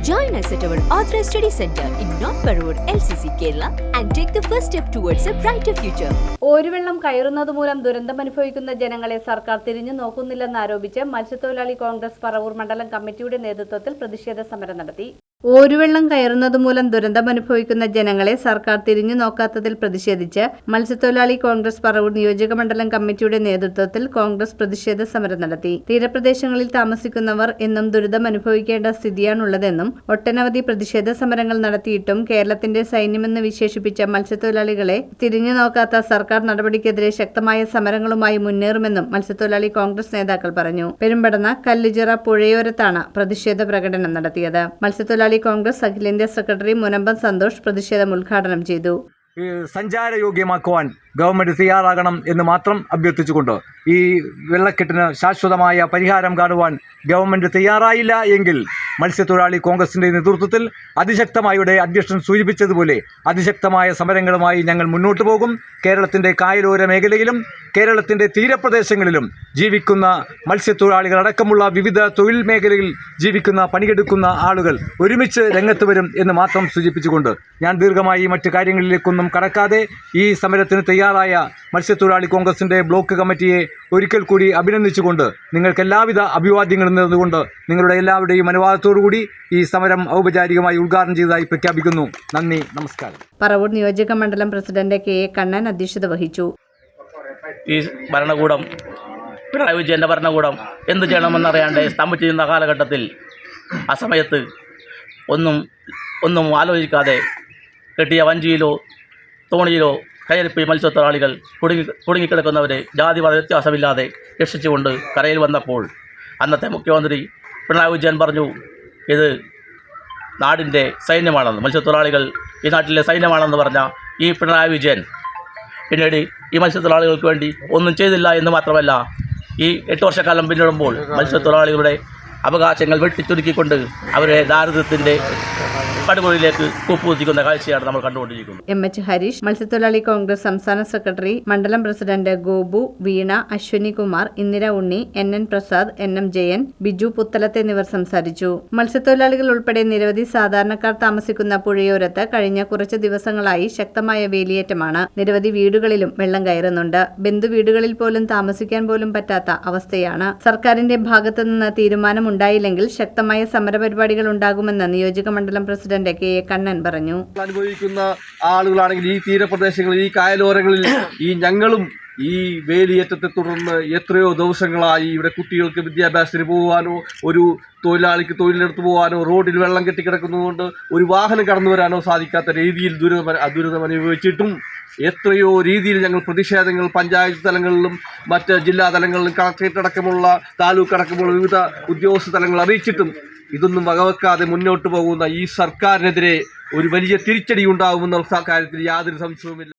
Join us at our Authorized Study Center in North Parur, LCC, Kerala, and take the first step towards a brighter future. ഓരുവെള്ളം കയറുന്നത് മൂലം ദുരന്തമനുഭവിക്കുന്ന ജനങ്ങളെ സർക്കാർ തിരിഞ്ഞു നോക്കുന്നില്ലെന്ന് ആരോപിച്ച് മത്സ്യത്തൊഴിലാളി കോൺഗ്രസ് പറവൂർ മണ്ഡലം കമ്മിറ്റിയുടെ നേതൃത്വത്തിൽ പ്രതിഷേധ സമരം നടത്തി ഓരുവെള്ളം കയറുന്നത് മൂലം ദുരന്തമനുഭവിക്കുന്ന ജനങ്ങളെ സർക്കാർ തിരിഞ്ഞു നോക്കാത്തതിൽ പ്രതിഷേധിച്ച് മത്സ്യത്തൊഴിലാളി കോൺഗ്രസ് പറവൂർ നിയോജക മണ്ഡലം കമ്മിറ്റിയുടെ നേതൃത്വത്തിൽ കോൺഗ്രസ് പ്രതിഷേധ സമരം നടത്തി. തീരപ്രദേശങ്ങളിൽ താമസിക്കുന്നവർ എന്നും ദുരിതം അനുഭവിക്കേണ്ട സ്ഥിതിയാണുള്ളതെന്നും ഒട്ടനവധി പ്രതിഷേധ സമരങ്ങൾ നടത്തിയിട്ടും കേരളത്തിന്റെ സൈന്യമെന്ന് വിശേഷിപ്പിച്ച മത്സ്യത്തൊഴിലാളികളെ തിരിഞ്ഞു നോക്കാത്ത സർക്കാർ നടപടിക്കെതിരെ ശക്തമായ സമരങ്ങളുമായി മുന്നേറുമെന്നും മത്സ്യത്തൊഴിലാളി കോൺഗ്രസ് നേതാക്കൾ പറഞ്ഞു. പെരുമ്പടന്ന കല്ലുചിറ പുഴയോരത്താണ് പ്രതിഷേധ പ്രകടനം നടത്തിയത്. മത്സ്യത്തൊഴിലാളി കോൺഗ്രസ് അഖിലേന്ത്യാ സെക്രട്ടറി മുനമ്പം സന്തോഷ് പ്രതിഷേധം ഉദ്ഘാടനം ചെയ്തു. സഞ്ചാരയോഗ്യമാക്കുവാൻ ഗവൺമെന്റ് തയ്യാറാകണം എന്ന് മാത്രം അഭ്യർത്ഥിച്ചുകൊണ്ട് ഈ വെള്ളക്കെട്ടിന് ശാശ്വതമായ പരിഹാരം കാണുവാൻ ഗവൺമെന്റ് തയ്യാറായില്ല എങ്കിൽ മത്സ്യത്തൊഴിലാളി കോൺഗ്രസിന്റെ നേതൃത്വത്തിൽ അതിശക്തമായുടെ അധ്യക്ഷൻ സൂചിപ്പിച്ചതുപോലെ അതിശക്തമായ സമരങ്ങളുമായി ഞങ്ങൾ മുന്നോട്ട് പോകും. കേരളത്തിന്റെ കായലോര മേഖലയിലും കേരളത്തിന്റെ തീരപ്രദേശങ്ങളിലും ജീവിക്കുന്ന മത്സ്യത്തൊഴിലാളികളടക്കമുള്ള വിവിധ തൊഴിൽ മേഖലയിൽ ജീവിക്കുന്ന പണിയെടുക്കുന്ന ആളുകൾ ഒരുമിച്ച് രംഗത്ത് വരും എന്ന് മാത്രം സൂചിപ്പിച്ചുകൊണ്ട് ഞാൻ ദീർഘമായി മറ്റു കാര്യങ്ങളിലേക്കൊന്നും കടക്കാതെ ഈ സമരത്തിന് തയ്യാറായ മത്സ്യത്തൊഴിലാളി കോൺഗ്രസിന്റെ ബ്ലോക്ക് കമ്മിറ്റിയെ ഒരിക്കൽ കൂടി അഭിനന്ദിച്ചുകൊണ്ട് നിങ്ങൾക്ക് എല്ലാവിധ അഭിവാദ്യങ്ങളും നേർന്നുകൊണ്ട് നിങ്ങളുടെ എല്ലാവരുടെയും അനുവാദത്തോടുകൂടി ഈ സമരം ഔപചാരികമായി ഉദ്ഘാടനം ചെയ്തതായി പ്രഖ്യാപിക്കുന്നു. നന്ദി നമസ്കാരം. പറവൂർ നിയോജക മണ്ഡലം പ്രസിഡന്റ് കെ എ കണ്ണൻ അധ്യക്ഷത വഹിച്ചു. ഈ ഭരണകൂടം പിണറായി വിജയന്റെ ഭരണകൂടം എന്ത് ചെയ്യണമെന്നറിയാണ്ട് സ്തംഭിച്ച് നിന്ന കാലഘട്ടത്തിൽ ആ സമയത്ത് ഒന്നും ഒന്നും ആലോചിക്കാതെ കെട്ടിയ വഞ്ചിയിലോ തോണിയിലോ കയറിപ്പോയി മത്സ്യത്തൊഴിലാളികൾ കുടുങ്ങി കുടുങ്ങിക്കിടക്കുന്നവരെ ജാതി മത വ്യത്യാസമില്ലാതെ രക്ഷിച്ചുകൊണ്ട് കരയിൽ വന്നപ്പോൾ അന്നത്തെ മുഖ്യമന്ത്രി പിണറായി വിജയൻ പറഞ്ഞു ഇത് നാടിന്റെ സൈന്യമാണെന്ന് മത്സ്യത്തൊഴിലാളികൾ ഈ നാട്ടിലെ സൈന്യമാണെന്ന് പറഞ്ഞ ഈ പിണറായി വിജയൻ. പിന്നീട് ഈ മത്സ്യത്തൊഴിലാളികൾക്ക് വേണ്ടി ഒന്നും ചെയ്തില്ല എന്ന് മാത്രമല്ല ഈ എട്ട് വർഷക്കാലം പിന്നിടുമ്പോൾ മത്സ്യത്തൊഴിലാളികളുടെ അവകാശങ്ങൾ വെട്ടിച്ചുരുക്കിക്കൊണ്ട് അവരെ ദാരിദ്ര്യത്തിന്റെ പടുമുറിയിലേക്ക് കൂപ്പുകുത്തിക്കുന്ന കാഴ്ചയാണ് നമ്മൾ കണ്ടുകൊണ്ടിരിക്കുന്നത്. എം എച്ച് ഹരീഷ് മത്സ്യത്തൊഴിലാളി കോൺഗ്രസ് സംസ്ഥാന സെക്രട്ടറി മണ്ഡലം president Gopu Veena Ashwini Kumar Indira Unni N N Prasad N M Jayan Biju Puthalath എന്നിവർ സംസാരിച്ചു. മത്സ്യത്തൊഴിലാളികൾ ഉൾപ്പെടെ നിരവധി സാധാരണക്കാർ താമസിക്കുന്ന പുഴയോരത്ത് കഴിഞ്ഞ കുറച്ച് ദിവസങ്ങളായി ശക്തമായ വേലിയേറ്റമാണ്. നിരവധി വീടുകളിലും വെള്ളം കയറുന്നുണ്ട്. ബന്ധു വീടുകളിൽ പോലും താമസിക്കാൻ പോലും പറ്റാത്ത അവസ്ഥയാണ്. സർക്കാരിന്റെ ഭാഗത്തുനിന്ന് തീരുമാനമുണ്ടായില്ലെങ്കിൽ ശക്തമായ സമരപരിപാടികൾ ഉണ്ടാകുമെന്ന് നിയോജക മണ്ഡലം പ്രസിഡന്റ് കെ എ കണ്ണൻ പറഞ്ഞു. അനുഭവിക്കുന്ന ആളുകളാണെങ്കിൽ ഈ തീരപ്രദേശങ്ങളിൽ ഈ കായലോരങ്ങളിൽ ഈ ഞങ്ങളും ഈ വേലിയേറ്റത്തെ തുടർന്ന് എത്രയോ ദിവസങ്ങളായി ഇവിടെ കുട്ടികൾക്ക് വിദ്യാഭ്യാസത്തിന് പോകാനോ ഒരു തൊഴിലാളിക്ക് തൊഴിലെടുത്ത് പോകാനോ റോഡിൽ വെള്ളം കെട്ടിക്കിടക്കുന്നതുകൊണ്ട് ഒരു വാഹനം കടന്നു വരാനോ സാധിക്കാത്ത രീതിയിൽ ദുരിതം ദുരിതം അനുഭവിച്ചിട്ടും എത്രയോ രീതിയിൽ ഞങ്ങൾ പ്രതിഷേധങ്ങൾ പഞ്ചായത്ത് തലങ്ങളിലും മറ്റ് ജില്ലാ തലങ്ങളിലും കളക്ടറേറ്റ് അടക്കമുള്ള താലൂക്ക് അടക്കമുള്ള വിവിധ ഉദ്യോഗസ്ഥ തലങ്ങൾ അറിയിച്ചിട്ടും ഇതൊന്നും വകവെക്കാതെ മുന്നോട്ട് പോകുന്ന ഈ സർക്കാരിനെതിരെ ഒരു വലിയ തിരിച്ചടി ഉണ്ടാകുമെന്ന കാര്യത്തിൽ യാതൊരു സംശയവുമില്ല.